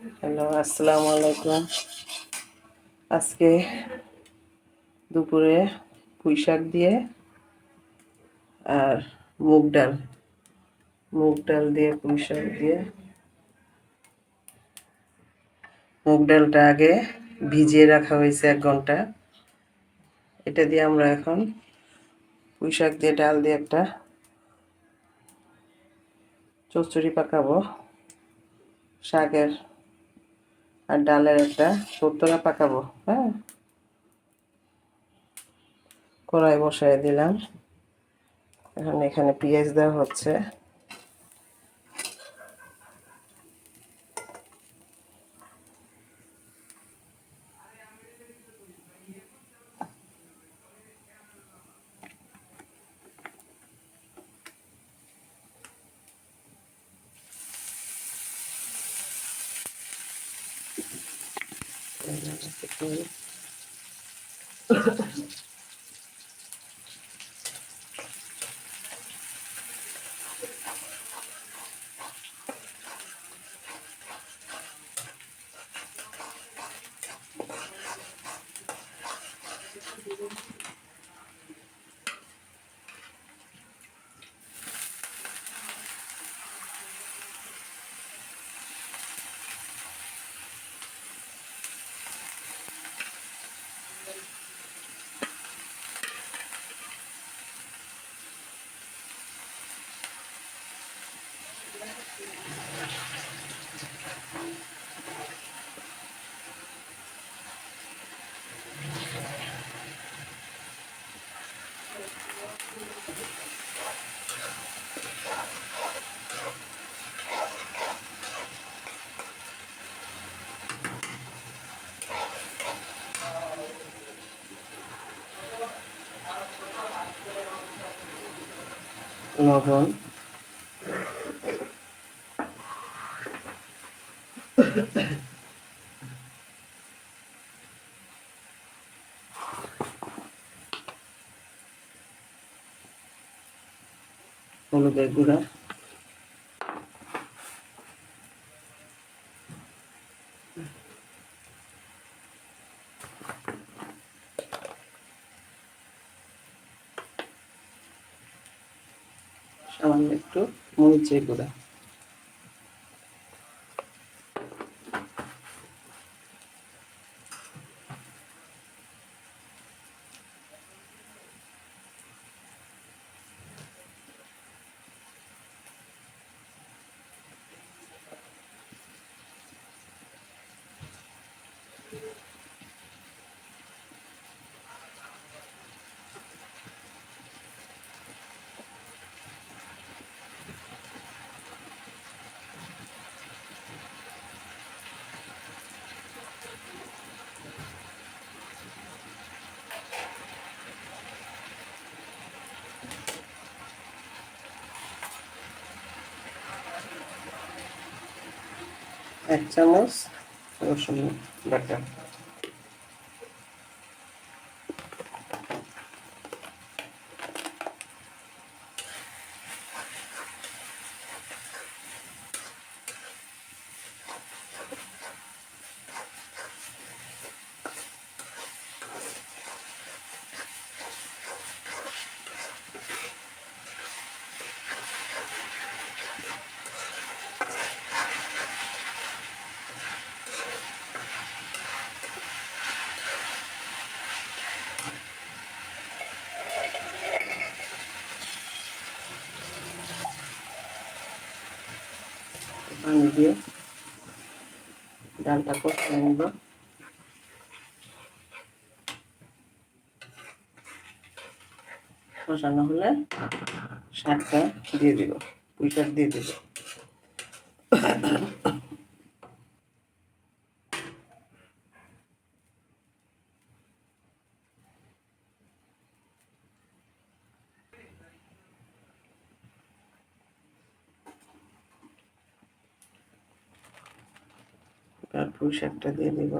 Hello, আসসালামু আলাইকুম। আজকে দুপুরে পুঁই শাক দিয়ে আর মুগ ডাল। মুগ ডাল দিয়ে পুঁই শাক দিয়ে। মুগ ডালটা আগে ভিজিয়ে রাখা হয়েছে এক ঘণ্টা। এটা দিয়ে আমরা এখন পুঁই শাক দিয়ে ডাল দিয়ে একটা চচ্চড়ি পাকাবো। শাকের আর ডালের একটা সত্তরা পাকাবো হ্যাঁ? কড়াই বসাই দিলাম। এখন এখানে পেঁয়াজ দেওয়া হচ্ছে। Gracias. লবণ হলুদের গুঁড়া সামান্য একটু মরিচের গুঁড়া। এক চামচ রসুন বাটা। পানি দিয়ে ডালটা কষে নিব। কষানো হলে শাকটা দিয়ে দিব পুঁইশাক দিয়ে দিব আর পুঁই শাকটা দিয়ে দিব।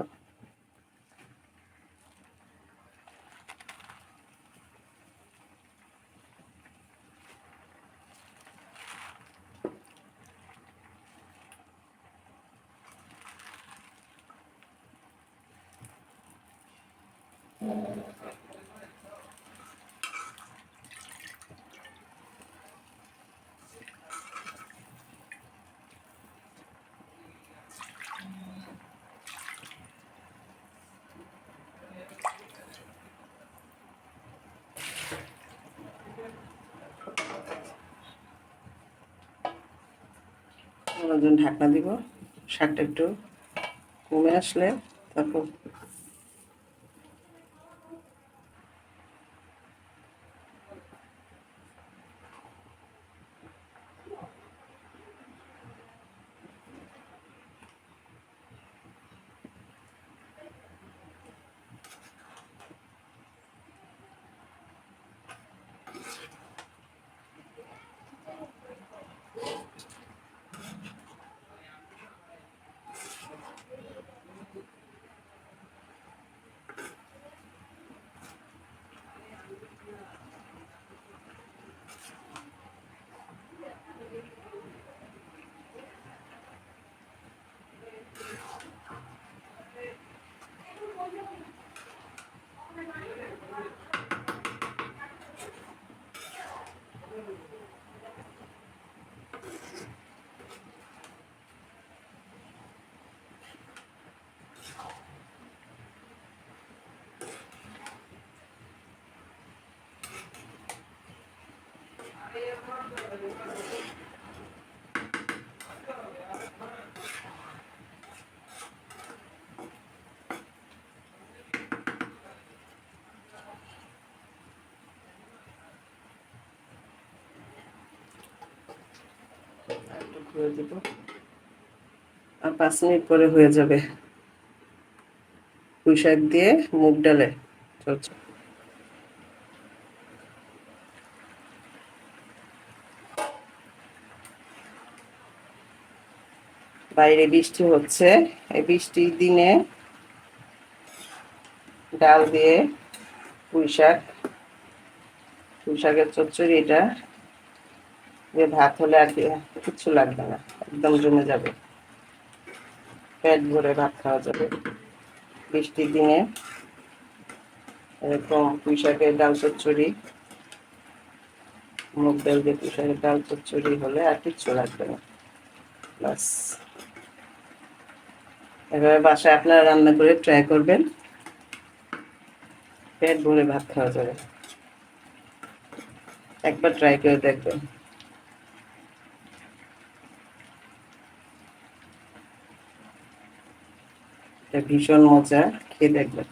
ঢাকনা দিব শাকটা একটু কমে আসলে তারপর দিব। আর পাঁচ মিনিট পরে হয়ে যাবে। পুঁই শাক দিয়ে মুগ ডালে। চলছে। বাইরে বৃষ্টি হচ্ছে। এই বৃষ্টির দিনে ডাল দিয়ে পুঁই শাক, পুঁই শাকের চচ্চড়ি এটা যে ভাত হলে আর কি, কিচ্ছু লাগবে না, একদম জমে যাবে। পেট ভরে ভাত খাওয়া যাবে। বৃষ্টির দিনে এরকম পুঁই শাকের ডাল চচ্চড়ি, মুগ ডাল দিয়ে পুঁই শাকের ডাল চচ্চড়ি হলে আর কিচ্ছু লাগবে না। বাস এভাবে বাসায় আপনারা রান্না করে ট্রাই করবেন। পেট ভরে ভাত খাওয়া যাবে। একবার ট্রাই করে দেখবেন। ভীষণ মজা খেয়ে দেখবেন।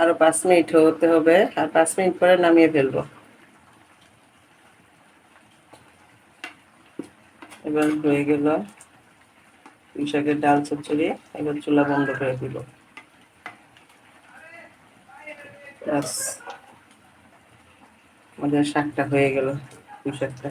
আরও পাঁচ মিনিট হতে হবে, আর পাঁচ মিনিট পরে নামিয়ে ফেলব। এবার হয়ে গেল ডাল চচ্চড়ি, এবার চুলা বন্ধ করে দিব। ব্যাস আমাদের শাকটা হয়ে গেল পুঁই শাকটা।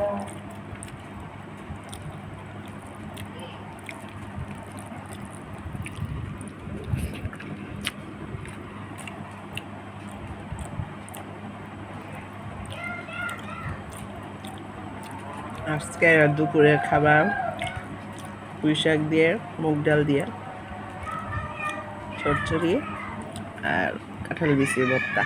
আজকে দুপুরের খাবার পুঁই শাক দিয়ে মুগ ডাল দিয়ে চচ্চড়ি আর কাঁঠাল বিচি ভর্তা।